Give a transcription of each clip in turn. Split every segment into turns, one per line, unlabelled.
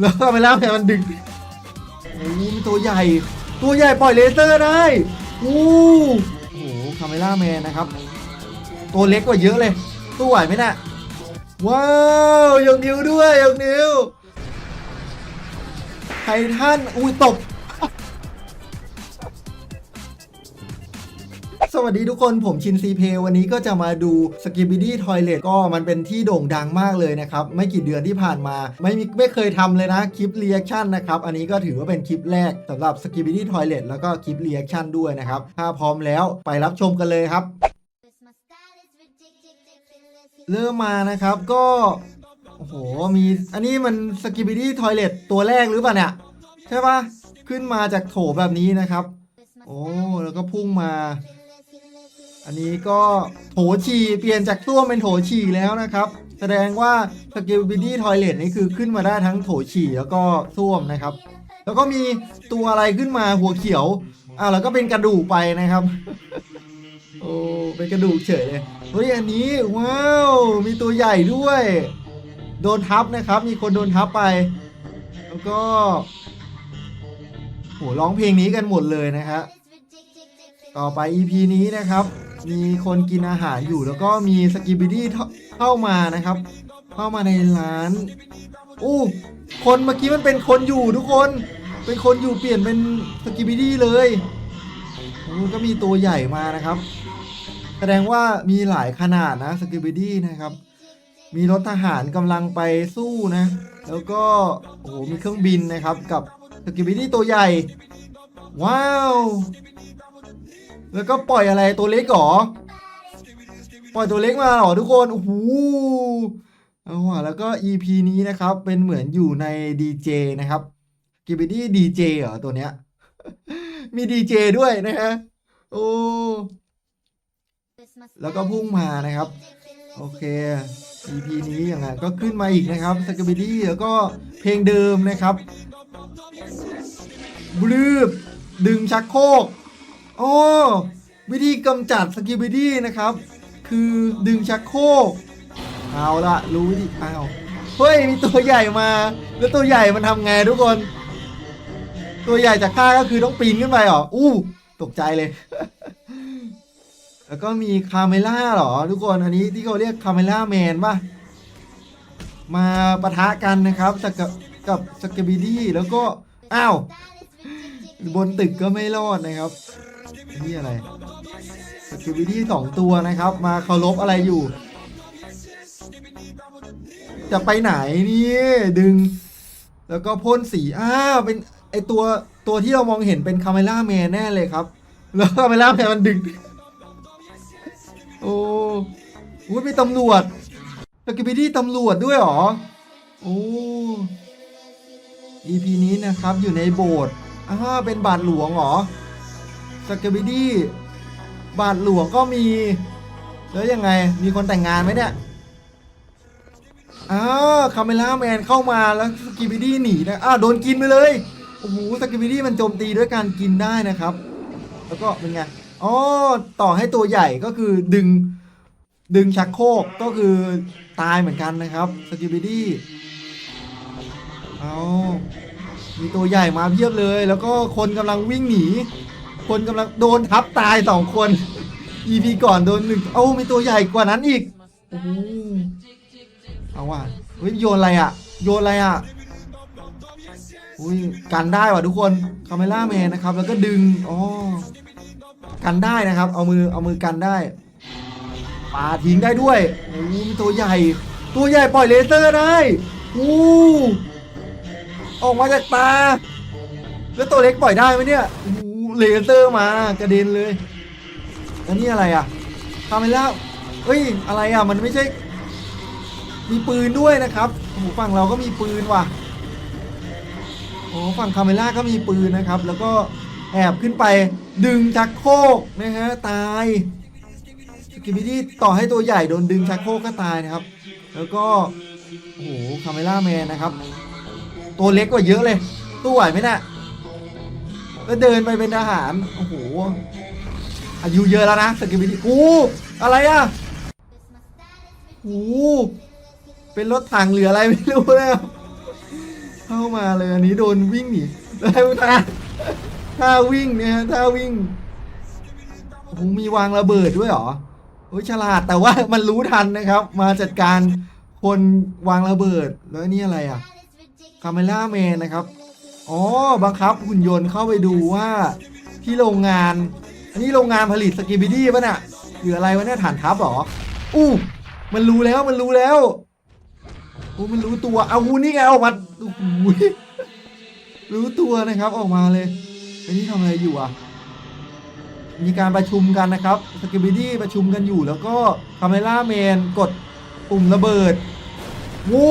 แล้วคาเมล่าแมนมันดึงโอ้โหมีตัวใหญ่ ตัวใหญ่ปล่อยเลเซอร์ได้โอ้โหคาเมล่าแมนนะครับ ตัวเล็กกว่าเยอะเลยตัวไหวไหมน่ะว้าวยกนิ้วด้วยยกนิ้วไททันอุ้ยตบ สวัสดีทุกคนผมชินซีเพวันนี้ก็จะมาดู s k i b i d y Toilet ก็มันเป็นที่โด่งดังมากเลยนะครับ ไม่กี่เดือนที่ผ่านมา ไม่มีไม่เคยทำเลยนะ คลิป reaction นะครับ อันนี้ก็ถือว่าเป็นคลิปแรกสำหรับ s k i b i d y Toilet แล้วก็คลิป reaction ด้วยนะครับ ถ้าพร้อมแล้วไปรับชมกันเลยครับ เริ่มมานะครับก็โอ้โหมีอันนี้มันสกิบิดี้ทอยเลตตัวแรกหรือเปล่าเนี่ยใช่ปะขึ้นมาจากโถแบบนี้นะครับ โอ้แล้วก็พุ่งมา อันนี้ก็โถฉี่เปลี่ยนจากส้วมเป็นโถฉี่แล้วนะครับ แสดงว่าสกิลบิดี้ทอยเลตนี่คือขึ้นมาได้ทั้งโถฉี่แล้วก็ส้วมนะครับ แล้วก็มีตัวอะไรขึ้นมาหัวเขียวอ่าแล้วก็เป็นกระดูกไปนะครับ โอ้เป็นกระดูกเฉยเลยเฮ้ยอันนี้ว้าวมีตัวใหญ่ด้วย โดนทับนะครับ มีคนโดนทับไป แล้วก็โหร้องเพลงนี้กันหมดเลยนะครับต่อไป EP นี้นะครับ มีคนกินอาหารอยู่แล้วก็มีสกิบิดี้เข้ามานะครับ เข้ามาในร้านโอ้คนเมื่อกี้มันเป็นคนอยู่ทุกคน เป็นคนอยู่เปลี่ยนเป็นสกิบิดี้เลยโอ้ก็มีตัวใหญ่มานะครับ แสดงว่ามีหลายขนาดนะสกิบิดี้นะครับ มีรถทหารกำลังไปสู้นะ แล้วก็โอ้โหมีเครื่องบินนะครับกับสกิบิดี้ตัวใหญ่ ว้าว แล้วก็ปล่อยอะไรตัวเล็กเหรอ ปล่อยตัวเล็กมาเหรอทุกคน โอ้โหเอาว่ะแล้วก็ EP นี้นะครับ เป็นเหมือนอยู่ใน DJ นะครับกิบิดี้ดีเจเหรอตัวเนี้ย มีดีเจด้วยนะฮะ โอ้ แล้วก็พุ่งมานะครับ โอเค EP นี้อย่างไงก็ขึ้นมาอีกนะครับสกิบิดี้แล้วก็เพลงเดิมนะครับบลืบดึงชักโครก โอ้วิธีกำจัดสกิบิดี้นะครับ คือดึงชักโครกเอาละรู้วิธีอ้าวเฮ้ยมีตัวใหญ่มา แล้วตัวใหญ่มันทำไงทุกคน ตัวใหญ่จากข้าก็คือต้องปีนขึ้นไปหรออู้ตกใจเลย แล้วก็มีคาเมล่าหรอ ทุกคนอันนี้ที่เขาเรียกคาเมล่าแมนป่ะมาปะทะกันนะครับกับกับสกบิดี้แล้วก็อ้าวบนตึกก็ไม่รอดนะครับ นี่อะไรสกบิดี้สองตัวนะครับ มาเคารพอะไรอยู่ จะไปไหนนี่ดึง แล้วก็พ่นสีอ้าเป็นไอตัวตัวที่เรามองเห็นเป็นคาเมล่าแมนแน่เลยครับ แล้วคาเมล่าแมนมันดึง โอ้โหมีตำรวจสกิบิดี้ตำรวจด้วยหรอ โอ้ EP นี้นะครับอยู่ในโบสถ์อ้าเป็นบาทหลวงหรอ สกิบิดี้บาทหลวงก็มี แล้วยังไงมีคนแต่งงานไหมเนี่ยอ้าวคาเมล่าแมนเข้ามาแล้วสกิบิดี้หนีนะอ้าวโดนกินไปเลยโอ้โหสกิบิดี้มันโจมตีด้วยการกินได้นะครับ แล้วก็เป็นไงอ๋อต่อให้ตัวใหญ่ก็คือดึงดึงชักโครกก็คือตายเหมือนกันนะครับสกิบิดี้เอามีตัวใหญ่มาเพียบเลย แล้วก็คนกำลังวิ่งหนี คนกำลังโดนทับตายสองคน EP ก่อนโดนหนึ่งเอ้ามีตัวใหญ่กว่านั้นอีกโอ้โหเอาว่ะเฮ้ยโยนอะไรอะ โยนอะไรอะอุ้ยกันได้ว่ะทุกคนคาเมล่าแมนนะครับ แล้วก็ดึงอ๋อกันได้นะครับ เอามือเอามือกันได้ปาทิ้งได้ด้วยโอ้มีตัวใหญ่ ตัวใหญ่ปล่อยเลเซอร์ได้โอ้ออกมาจากตา แล้วตัวเล็กปล่อยได้ไหมเนี่ยโอ้ เลเซอร์มากระเด็นเลยแล้วนี่อะไรอะคาเมล่าเฮ้ยอะไรอะมันไม่ใช่ มีปืนด้วยนะครับโอ้โหฝั่งเราก็มีปืนว่ะโอ้ฝั่งคาเมล่าก็มีปืนนะครับ แล้วก็แอบขึ้นไปดึงชักโครกนะฮะตายสกิบิดี้ต่อให้ตัวใหญ่โดนดึงชักโครกก็ตายนะครับ แล้วก็โอ้โหคาเมล่าแมนนะครับ ตัวเล็กกว่าเยอะเลยตู้ไหวไหมนะ่ย แล้วเดินไปเป็นทหาร โอ้โห อายุเยอะแล้วนะสกิบิดี้อู้อะไรอะโอ้เป็นรถถังเหลืออะไรไม่รู้แล้ว เข้ามาเลยอันนี้โดนวิ่งหนีแล้วท่าท่าวิ่งเนี่ยฮะท่าวิ่งโอ้โหมีวางระเบิดด้วยเหรอโอ้ยฉลาดแต่ว่ามันรู้ทันนะครับ มาจัดการคนวางระเบิดแล้วนนี่อะไรอะคาเมล่าแมนนะครับ อ๋อบังคับหุ่นยนต์เข้าไปดูว่าที่โรงงาน อันนี้โรงงานผลิตสกิบิดี้ป่ะน่ะหรืออะไรวะเนี่ยฐานทัพหรอ อู้มันรู้แล้วมันรู้แล้วโอ้มันรู้ตัวเอาหูนี่ไงออกมาโอ้โหรู้ตัวนะครับออกมาเลยอันนี้ทำอะไรอยู่อะมีการประชุมกันนะครับสกิบิดี้ประชุมกันอยู่แล้วก็คาเมล่าแมนกดปุ่มระเบิดโว้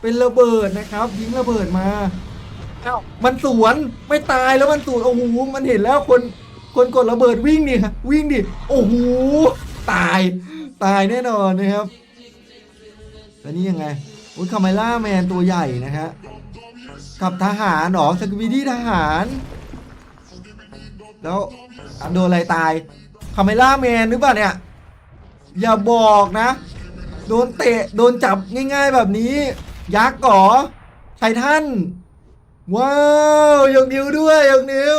เป็นระเบิดนะครับยิงระเบิดมา อ้าวมันสวนไม่ตายแล้วมันสวนโอ้โหมันเห็นแล้วคนคนกดระเบิดวิ่งดิครับวิ่งดิโอ้โหตายตายแน่นอนนะครับแล้วนี่ยังไงโอ้ยคาเมล่าแมนตัวใหญ่นะฮะกับทหารหรอสกิบิดี้ทหาร แล้วโดนอะไรตายคาเมล่าแมนหรือเปล่าเนี่ยอย่าบอกนะ โดนเตะโดนจับง่ายๆแบบนี้ ยักษ์ก่อไททัน ว้าวยกนิ้วด้วยยกนิ้ว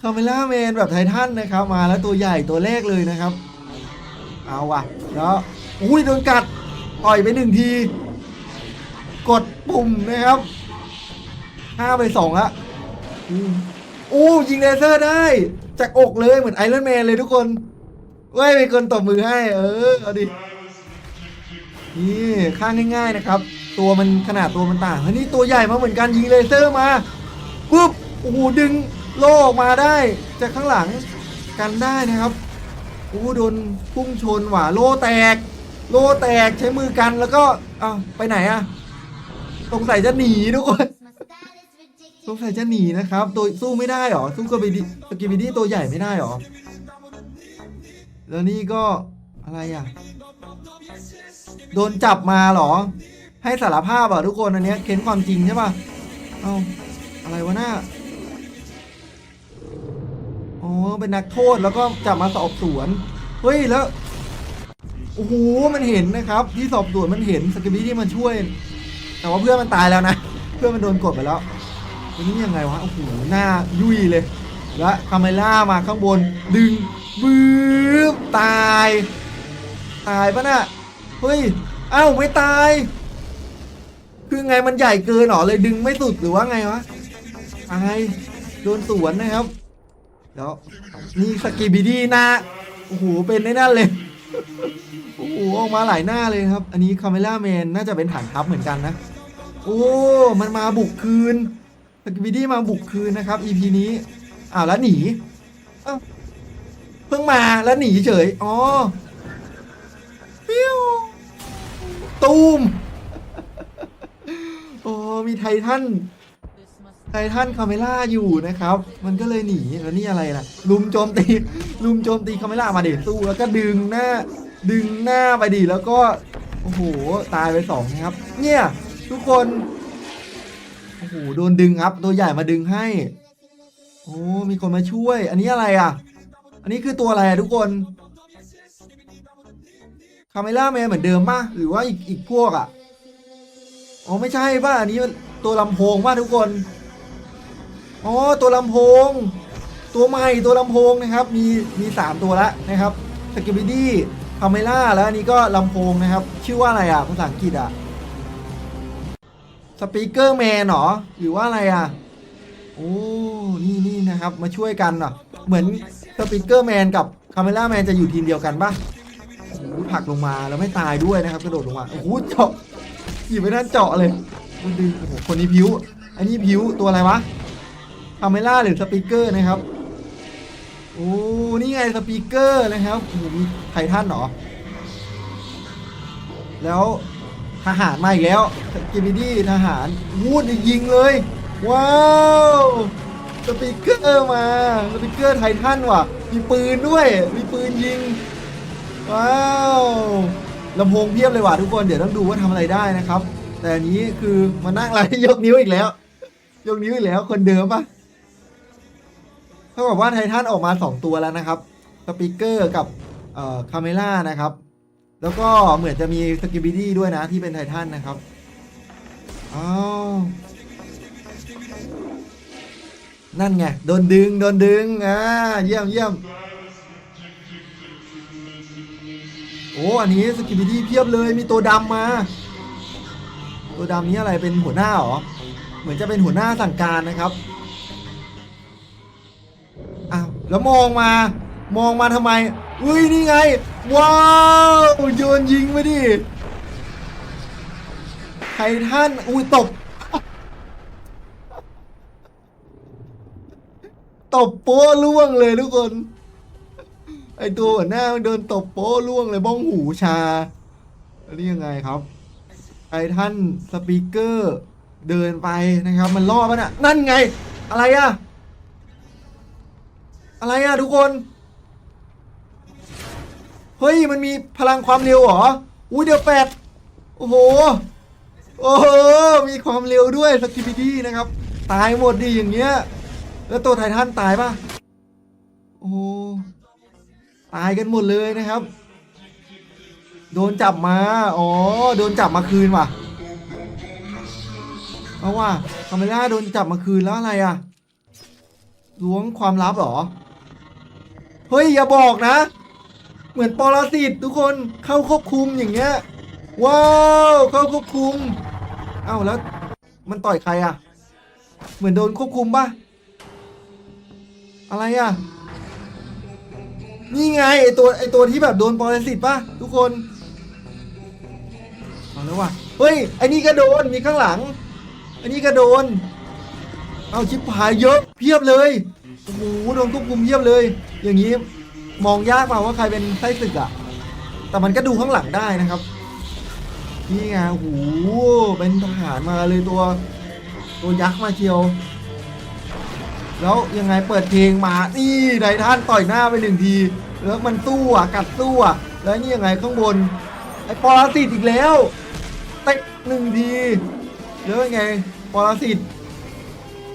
คาเมล่าแมนแบบไททันนะครับ มาแล้วตัวใหญ่ตัวแรกเลยนะครับ เอาว่ะแล้วอุ้ยโดนกัดต่อยไปหนึ่งที กดปุ่มนะครับห้าไปสองละอู้ยิงเลเซอร์ได้ จากอกเลยเหมือนไอรอนแมนเลยทุกคนเว้ยมีคนตบมือให้ เออ เอาดิ นี่ข้างง่ายๆนะครับ ตัวมันขนาดตัวมันต่างอันนี้ตัวใหญ่มาเหมือนกันยิงเลเซอร์มาปุ๊บโอ้โหดึงโล่ออกมาได้จากข้างหลังกันได้นะครับโอ้โดนพุ่งชนหว่าโล่แตก โล่แตกใช้มือกันแล้วก็อ้าวไปไหนอะสงสัยจะหนีทุกคนสงสัยจะหนีนะครับ ตัวสู้ไม่ได้หรอสู้กับบิดีสกิบิดี้ตัวใหญ่ไม่ได้หรอแล้วนี่ก็อะไรอะ โดนจับมาหรอ ให้สารภาพอะทุกคนอันเนี้ยเค้นความจริงใช่ป่ะ เอาอะไรวะหน้าอ๋อเป็นนักโทษแล้วก็จับมาสอบสวน เฮ้ยแล้วโอ้โหมันเห็นนะครับ ที่สอบสวนมันเห็นสกิบิที่มันช่วย แต่ว่าเพื่อนมันตายแล้วนะ เพื่อนมันโดนกดไปแล้วอันนี้ยังไงวะโอ้โหหน้ายุ่ยเลย แล้วคาเมล่ามาข้างบน ดึงบืบตาย ตายปะน่ะเฮ้ยเอ้าไม่ตาย คือไงมันใหญ่เกินหรอเลยดึงไม่สุดหรือว่าไงวะตายโดนสวนนะครับ แล้วนี่สกีบิดี้หน้าโอ้โหเป็นในนั่นเลยโอ้โหออกมาหลายหน้าเลยครับ อันนี้คาเมล่าแมนน่าจะเป็นฐานทัพเหมือนกันนะ โอ้ มันมาบุกคืนสกิบิดี้มาบุกคืนนะครับ EP นี้อ้าวแล้วหนีเพิ่งมาแล้วหนีเฉย อ๋อปิ้วตูม อ้มีไททันไททันคาเมล่าอยู่นะครับ มันก็เลยหนีแล้วนี่อะไรล่ะ ลุมโจมตี ลุมโจมตีคาเมล่ามาเด็สู้แล้วก็ดึงหน้า ดึงหน้าไปดิแล้วก็โอ้โหตายไปสองนะครับ เนี่ยทุกคนโอ้โหโดนดึงครับตัวใหญ่มาดึงให้ โอ้มีคนมาช่วย อันนี้อะไรอะ อันนี้คือตัวอะไรอะทุกคนคาเมล่าแมนเหมือนเดิมป่ะหรือว่าอีกอีกพวกอะ อ๋อไม่ใช่ป่ะอันนี้ตัวลำโพงป่ะทุกคน อ๋อตัวลำโพง ตัวใหม่ตัวลำโพงนะครับ มีมีสามตัวแล้วนะครับสกิบิดี้คาเมล่าแล้วอันนี้ก็ลำโพงนะครับ ชื่อว่าอะไรอะภาษาอังกฤษอะสปีกเกอร์แมนหรอหรือว่าอะไรอะโอ้นี่นี่นะครับ มาช่วยกันเนาะเหมือนสปีกเกอร์แมนกับคาเมล่าแมนจะอยู่ทีมเดียวกันปะโอ้ผลักลงมาแล้วไม่ตายด้วยนะครับ กระโดดลงมาโอ้โหเจาะ หยิบไปนั่นเจาะเลยดูดิโอ้โหคนนี้ผิวอันนี้ผิวตัวอะไรวะคาเมล่าหรือสปีกเกอร์นะครับโอ้นี่ไงสปีกเกอร์นะครับโอ้โหมีไททันเหรอ แล้วทหารมาอีกแล้วกิบิดี้ทหารวูดยิงเลย ว้าวสปีกเกอร์มาสปีกเกอร์ไททันว่ะ มีปืนด้วย มีปืนยิง ว้าว ลำโพงเพียบเลยว่ะทุกคนเดี๋ยวต้องดูว่าทำอะไรได้นะครับ แต่อันนี้คือมานั่งอะไรยกนิ้วอีกแล้ว ยกนิ้วอีกแล้วคนเดิมปะเท่ากับว่าไททันออกมา 2 ตัวแล้วนะครับสปีกเกอร์กับเอ่อคาเมล่านะครับ แล้วก็เหมือนจะมีสกิบิดี้ด้วยนะที่เป็นไททันนะครับอ้าวนั่นไงโดนดึงโดนดึงอ่าเยี่ยมเยี่ยม อ้อันนี้สกิบิดี้เพียบเลยมีตัวดำมา ตัวดำนี้อะไรเป็นหัวหน้าหรอ เหมือนจะเป็นหัวหน้าสั่งการนะครับอ้าวแล้วมองมามองมาทำไมอุ้ยนี่ไง ว้าวโยนยิงไปดิไททันอุ้ยตบตบโป้ล่วงเลยทุกคน ไอตัวหัวหน้ามันเดินตบโป้ล่วงเลยบ้องหูชาแล้วนี่ยังไงครับไอททันสปีกเกอร์ เดินไปนะครับ มันล่อมันอะนั่นไง อะไรอะอะไรอะทุกคน เฮ้ย มันมีพลังความเร็วเหรอ อุ้ยเดี๋ยวแปดโอ้โห โอ้โห มีความเร็วด้วยสกิปปิดี้นะครับ ตายหมดดิอย่างเงี้ย แล้วตัวไททันตายปะโอ้ ตายกันหมดเลยนะครับ โดนจับมา อ๋อ โดนจับมาคืนว่ะ เอาว่ะคาเมล่าโดนจับมาคืนแล้วอะไรอะล้วงความลับหรอ เฮ้ย อย่าบอกนะ เหมือนปรสิตทุกคนเข้าควบคุมอย่างเงี้ย ว้าว เข้าควบคุม เอ้าแล้ว มันต่อยใครอะเหมือนโดนควบคุมปะอะไรอะ นี่ไงไอตัวไอตัวที่แบบโดนปรสิตป่ะทุกคนเอาแล้วว่ะเฮ้ยไอนี่ก็โดนมีข้างหลังไอนี่ก็โดน เอาชิปหายเยอะเพียบเลยโอ้โหโดนควบคุมเพียบเลย อย่างนี้มองยากเปล่าว่าใครเป็นไส้ศึกอะแต่มันก็ดูข้างหลังได้นะครับ นี่ไงโอ้โหเป็นทหารมาเลยตัว ตัวยักษ์มาเชียว แล้วยังไงเปิดเพลงมานี่ไดท่านต่อยหน้าไปหนึ่งที แล้วมันสู้อะกัดสู้อะแล้วนี่ยังไงข้างบน ไอ้ปรสิตอีกแล้วเต็กหนึ่งทีแล้วยังไงปรสิต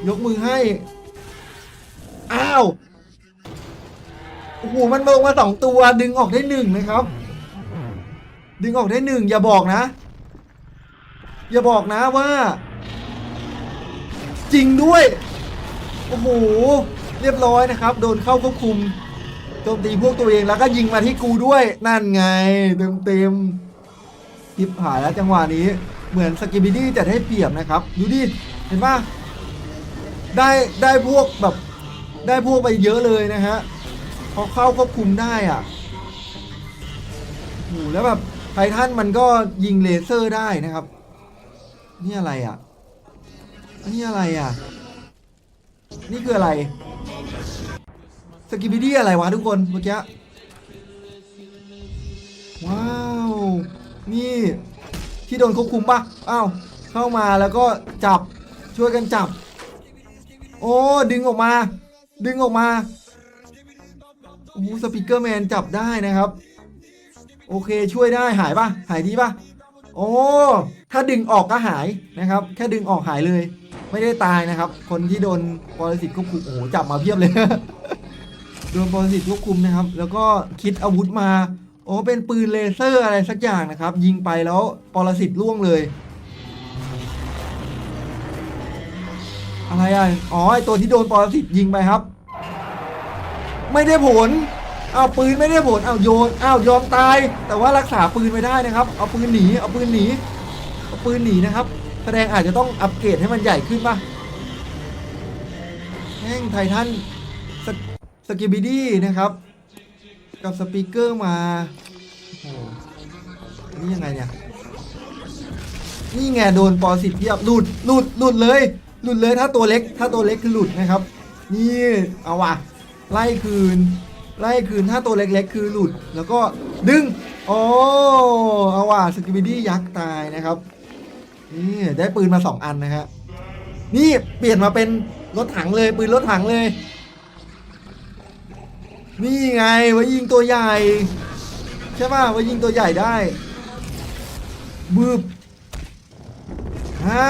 ยกมือให้ อ้าวโอ้โหมันลงมาสองตัวดึงออกได้หนึ่งนะครับ ดึงออกได้หนึ่งอย่าบอกนะ อย่าบอกนะว่า จริงด้วย อ้โห เรียบร้อยนะครับ โดนเข้าควบคุมโจมตีพวกตัวเองแล้วก็ยิงมาที่กูด้วย นั่นไง เต็มเต็มๆทิปหายแล้วจังหวะนี้ เหมือนสกิบิดี้จะได้เปรียบนะครับ ดูดิ เห็นปะได้ได้พวกแบบได้พวกไปเยอะเลยนะฮะพอเข้าควบคุมได้อะโอ้โหแล้วแบบไททันมันก็ยิงเลเซอร์ได้นะครับ นี่อะไรอะนี่อะไรอะ นี่คืออะไรสกิบิดี้อะไรวะทุกคนเมื่อกี้ว้าว นี่ที่โดนควบคุมปะอ้าวเข้ามาแล้วก็จับช่วยกันจับ โอ้ดึงออกมา ดึงออกมาโอ้สปีกเกอร์แมนจับได้นะครับ โอเคช่วยได้หายปะหายดีปะโอ้ถ้าดึงออกก็หายนะครับ แค่ดึงออกหายเลย ไม่ได้ตายนะครับ คนที่โดนปรสิตควบคุมโอ้โหจับมาเพียบเลย โดนปรสิตควบคุมนะครับ แล้วก็คิดอาวุธมา โอ้เป็นปืนเลเซอร์อะไรสักอย่างนะครับ ยิงไปแล้วปรสิตล่วงเลย อะไรอะอ๋อไอตัวที่โดนปรสิตยิงไปครับ ไม่ได้ผลเอาปืนไม่ได้ผลเอาโยนเอายอมตาย แต่ว่ารักษาปืนไม่ได้นะครับ เอาปืนหนีเอาปืนหนีเอาปืนหนีนะครับ แสดงอาจจะต้องอัปเกรดให้มันใหญ่ขึ้นป่ะแม่งไททันสสกิบิดี้นะครับ กับสปีกเกอร์มาโอ้นี่ยังไงเนี่ย นี่ไงโดนปอสิบเทียบหลุดหลุดหลุดเลยหลุดเลยถ้าตัวเล็ก ถ้าตัวเล็กคือหลุดนะครับ นี่เอาว่ะ ไล่คืน ไล่คืนถ้าตัวเล็กๆ คือหลุด แล้วก็ดึง โอ้เอาว่ะสกิบิดี้ยักษ์ตายนะครับ นี่ได้ปืนมาสองอันนะฮะนี่เปลี่ยนมาเป็นรถถังเลยปืนรถถังเลย นี่ไงไว้ยิงตัวใหญ่ใช่ป่ะไว้ยิงตัวใหญ่ได้บึบอ่า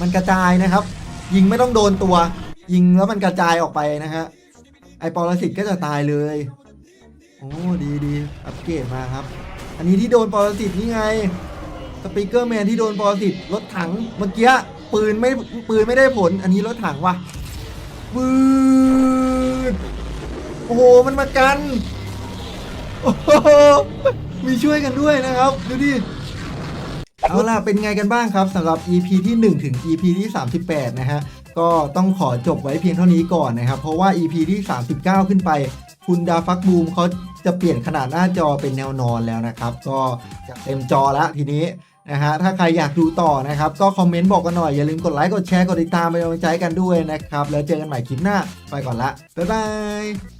มันกระจายนะครับ ยิงไม่ต้องโดนตัว ยิงแล้วมันกระจายออกไปนะฮะไอปรสิตก็จะตายเลยโอ้ดีดีอัปเกรดมาครับ อันนี้ที่โดนปรสิตนี่ไง สปีกเกอร์แมนที่โดนปรสิตรถถังเมื่อกี้ปืนไม่ปืนไม่ได้ผล อันนี้รถถังว่ะปืนโอ้โหมันมากันโอ้โหมีช่วยกันด้วยนะครับ ดูดิเอาล่ะเป็นไงกันบ้างครับสำหรับ EP ที่ 1 ถึง EP ที่ 38 นะฮะ ก็ต้องขอจบไว้เพียงเท่านี้ก่อนนะครับ เพราะว่า EP ที่ 39 ขึ้นไป คุณดาฟักบูมเขาจะเปลี่ยนขนาดหน้าจอเป็นแนวนอนแล้วนะครับ ก็จะเต็มจอแล้วทีนี้ นะฮะถ้าใครอยากดูต่อนะครับ ก็คอมเมนต์บอกกันหน่อย อย่าลืมกดไลค์กดแชร์กดติดตามเป็นกำลังใจกันด้วยนะครับ แล้วเจอกันใหม่คลิปหน้า ไปก่อนละ บ๊ายบาย